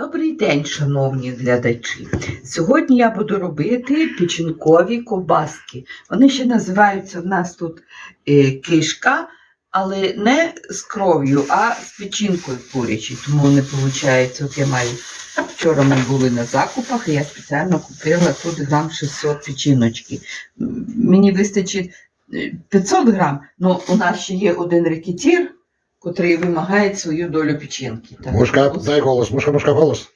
Добрий день, шановні глядачі. Сьогодні я буду робити печінкові ковбаски. Вони ще називаються в нас тут е, кишка, але не з кров'ю, а з печінкою курячою. Тому вони виходить, от я маю. Вчора ми були на закупах, і я спеціально купила тут грам 600 печіночки. Мені вистачить е, 500 грам, але у нас ще є один рекетір, котрий вимагає свою долю печінки. Так, Мушка, дай голос, мушка, мушка, голос.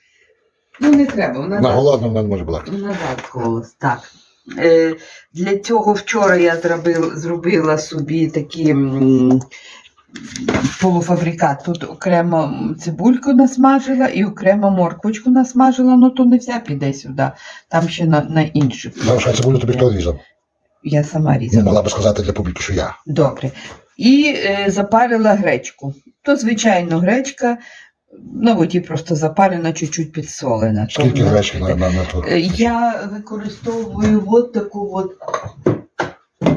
Ну, не треба, вона На голодну вона не може балакати. вона дасть голос. Так. Е, для цього вчора я зробила, зробила собі такі м, полуфабрикат. Тут окремо цибульку насмажила і окремо морквочку насмажила, ну то не вся піде сюди. Там ще на, на інших. Бабушка, цибулю тобі хто різав? Я сама різала. могла би сказати для публіки, що я. Добре. І е, запарила гречку. То, звичайно, гречка, на воді просто запарена, чуть-чуть підсолена. Скільки Тобто, гречки на, на, на ту? Е, Я використовую от таку от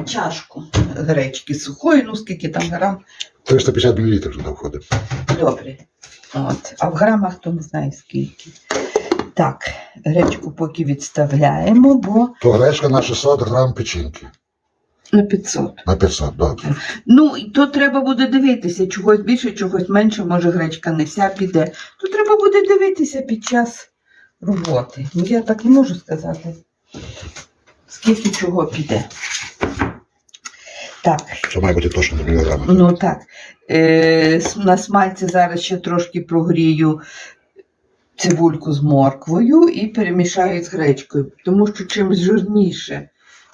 чашку гречки сухої, ну скільки там грам. 350 мл туди входить. Добре. От. А в грамах то не знаю скільки. Так, гречку поки відставляємо, бо То гречка на 600 грам печінки. На 500. На 500, добре. Ну, і то треба буде дивитися, чогось більше, чогось менше, може гречка не вся піде. То треба буде дивитися під час роботи. Ну, я так не можу сказати, скільки чого піде. Так, Це має бути точно міліграми. ну так. Е, на смальці зараз ще трошки прогрію цибульку з морквою і перемішаю з гречкою, тому що чим жирніше,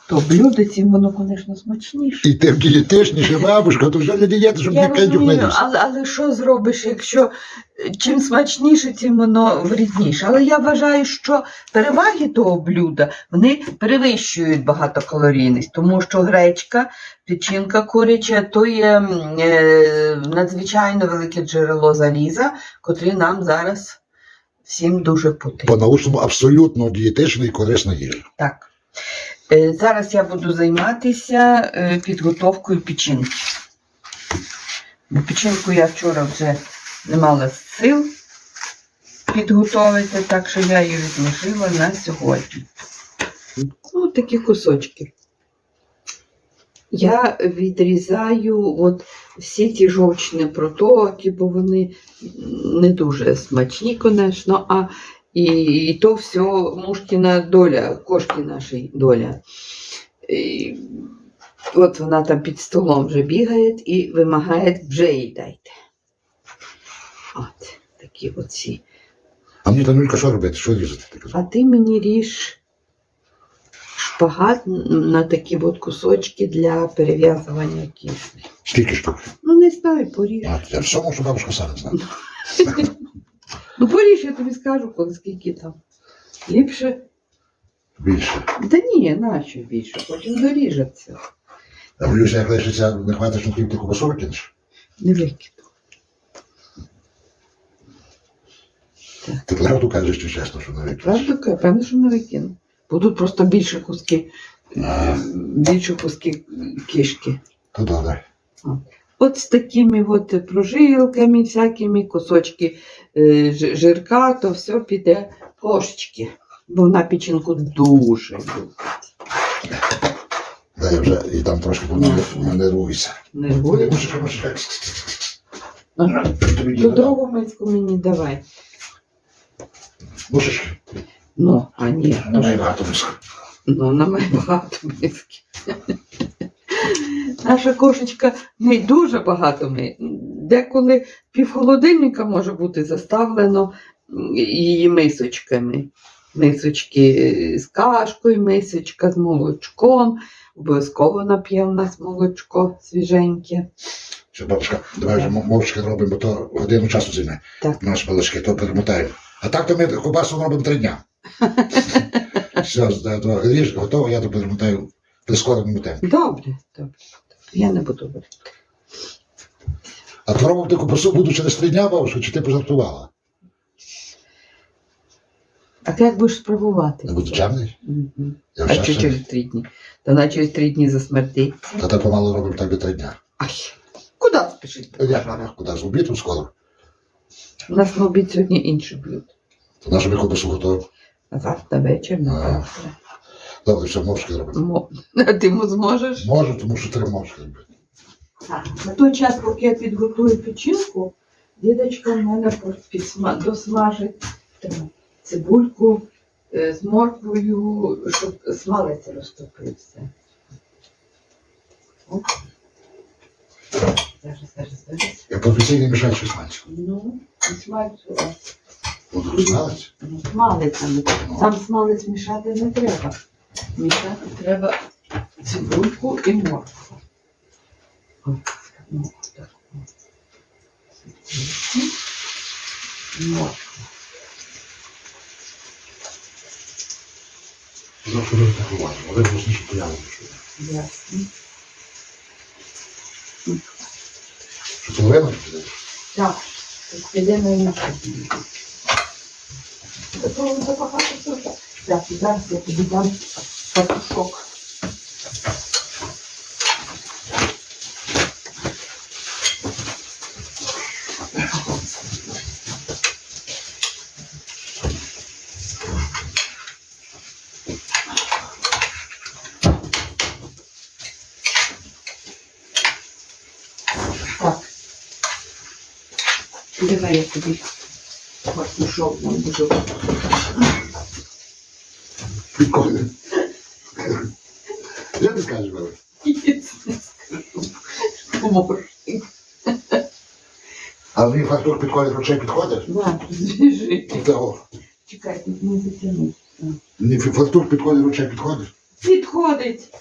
то блюдо, тим воно, звісно, смачніше. І тим дієтичніше, бабушка, то вже не дієти, щоб Я не кендюк не розумію, але, але що зробиш, якщо е, чим смачніше, тим воно вредніше. Але я вважаю, що переваги того блюда вони перевищують багатокалорійність, тому що гречка, печінка куряча то є м, е, надзвичайно велике джерело заліза, котрі нам зараз всім дуже потрібні. По-научному абсолютно дієтична і корисна їжа. Так. Е, Зараз я буду займатися е, підготовкою печінки. Бо печінку я вчора вже не мала сил підготовити, так що я її відложила на сьогодні. Ну, такі кусочки. Я відрізаю от всі ті жовчні протоки, бо вони не дуже смачні, звісно, а і, і то все мушкіна доля, кошки нашої доля. І, от вона там під столом вже бігає і вимагає вже їй дайте. От такі оці. А мені Танюлька що робити? Що різати? Ти казав? А ти мені ріж шпагат на такі от кусочки для перев'язування кисти. Скільки штук? Ну, не знаю, поріж. А, я все можу бабушка сама знає. Ну, поріж, я тобі скажу, коли скільки там. Ліпше. Більше. Да ні, нащо більше, потім доріжеться. А боюся, як лишиться, не хватить, що ти кубасу викинеш. Не викину. Ти правду кажеш, чи чесно, що не викинеш? Правда, кажу, певно, що не викину. Будуть просто більше куски, А, більше куски кишки. то добре. От з такими от прожилками, всякими кусочки е, жирка, то все піде кошечки. Бо вона печінку дуже любить. Я вже і там трошки Ні. не нервуюся. Не буде. Мушка, мушка. Ага. Тобі Ту другу миску мені давай. Мушечки. Ну, а ні, Ну, багато мисок. ну намай багато миски. Наша кошечка не дуже багато ми. Деколи пів холодильника може бути заставлено її мисочками. Мисочки з кашкою, мисочка з молочком. Обов'язково нап'є у нас молочко свіженьке. Все, бабушка, давай вже мовчки робимо, бо то годину часу займе. Так. Наші балачки, то перемотаємо. А так то ми кубасу робимо три дня. Все, готово, я то перемотаю прискореному темпі. Добре, добре. Я не буду говорити. А пробувати кубасу буду через три дня, бабушка, чи ти пожартувала? А ти як будеш спробувати? Не буду чемний? Мгм. Я А вже що ще- через три дні? Та вона через три дні засмертить. Та так помалу робимо так би три дня. Ай, куди спішить? Я куди з обіду скоро. У нас на обід сьогодні інший блюд. То наша ми купиш готово. А завтра вечір на завтра. Добре, все мовчки робити. Мо- ти мо- зможеш? Можу, тому що треба мовчки робити. Так, на той час, поки я підготую печінку, дідочка в мене підсма... досмажить там, цибульку е, з морквою, щоб смалець розтопився. О. Зараз, зараз, зараз. Я професійний мішач 16. Ну, і смалець у. Буду знати. Ну, смалицями. Сам смалець мішати не треба. Мішати треба цибульку і моркву. І моркву. Завжди дуже так уважно, але голосніше появу. Ясно. Що підеш? Так, так підемо і мішати. Так, зараз я тобі дам патушок. Так. Давай я тобі патушок нам буду. Підколи. Я не скажеш, мене. Ні, не скажу. Поможи. А мені фактур підходить, ручей підходить? На, зв'яжи. Того. Чекай, тут не затягнуть. Мені фактур підходить, ручей підходить? Підходить.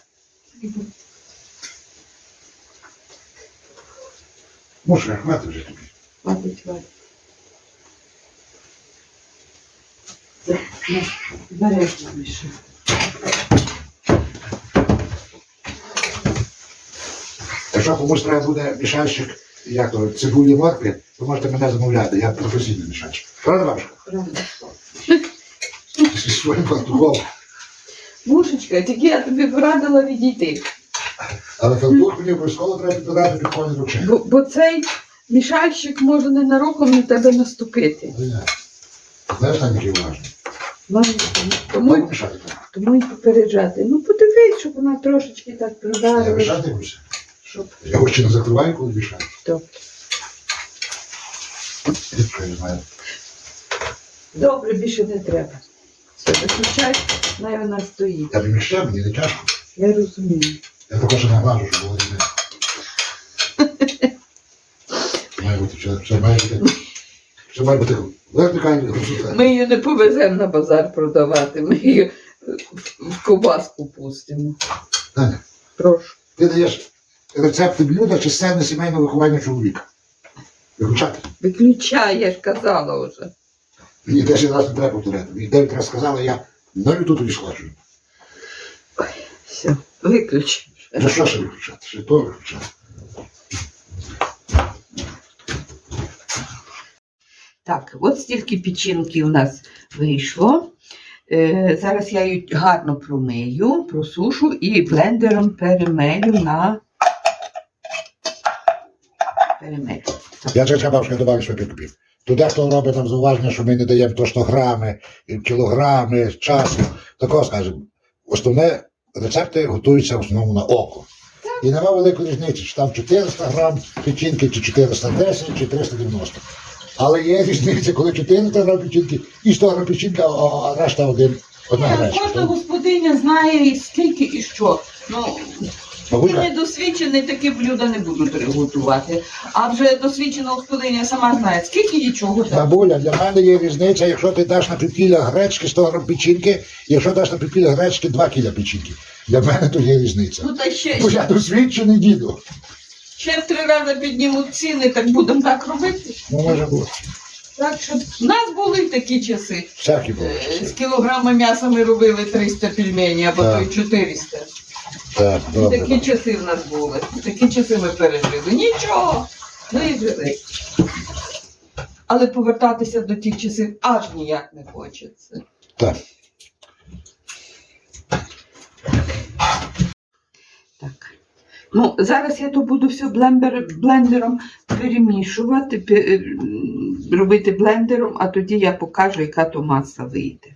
Може, хватить вже тобі. Хватить, хватить. Бережно, Міша. Якщо комусь треба буде мішальщик, як то, цибулі моркви, то можете мене замовляти, я професійний мішальщик. Правда, бабушка? Правда. Зі своїм фартухом. Мушечка, тільки я тобі порадила відійти. Але фартух мені обов'язково треба підкладати підходить ручей. Бо, бо цей мішальщик може ненароком на тебе наступити. Знаєш, там який уважний. Тому, й- тому й попереджати. Ну подивись, щоб вона трошечки так Я придавила. мішати буся. Щоб Я очі не закриваю, коли я знаю. Добре, більше не треба. Все, виключай, най вона стоїть. Я не мішаю, мені не тяжко. Я розумію. Я також наглажу, щоб було рівне. Має бути, все, все має бути. Все має бути вертикально. Ми її не повеземо на базар продавати, ми її в- ковбаску пустимо. Таня, Прошу. ти даєш рецепти блюда чи сцени сімейного виховання чоловіка. Виключати. Виключай, я ж казала вже. Мені 10 разів не треба повторяти. Мені 9 разів сказали, я на юту тобі схожу. Все, виключи. За що ще виключати? Ще то виключати. Так, от стільки печінки у нас вийшло. Е, зараз я її гарно промию, просушу і блендером перемелю на перемелю. Я чекаю, бабушка, я добавлю своє підкупів. Туди, хто робить нам зауваження, що ми не даємо точно грами, кілограми, часу, такого скажемо. Основне рецепти готуються в основному на око. І нема великої різниці, чи там 400 грам печінки, чи 410, чи 390. Але є різниця, коли 400 грам печінки і 100 грам печінка, а, решта один, одна гречка. Кожна господиня знає, скільки і що. Ну, Бабулька, недосвідчені такі блюда не будуть готувати. А вже досвідчена господиня сама знає, скільки їй чого треба. Бабуля, для мене є різниця, якщо ти даш на півкіля гречки 100 грам печінки, якщо даш на півкіля гречки 2 кіля печінки. Для мене то є різниця. Ну та ще, Бо я досвідчений діду. Ще в три рази піднімуть ціни, так будемо так робити. Ну, може бути. Так що в нас були такі часи. Всякі були. Е, З кілограма м'яса ми робили 300 пельменей, або то й 400. Так, добре. такі часи в нас були. Такі часи ми пережили. Нічого, вижили. Але повертатися до тих часів аж ніяк не хочеться. Так. Так. Ну, зараз я то буду все блендер, блендером перемішувати, пе- робити блендером, а тоді я покажу, яка то маса вийде.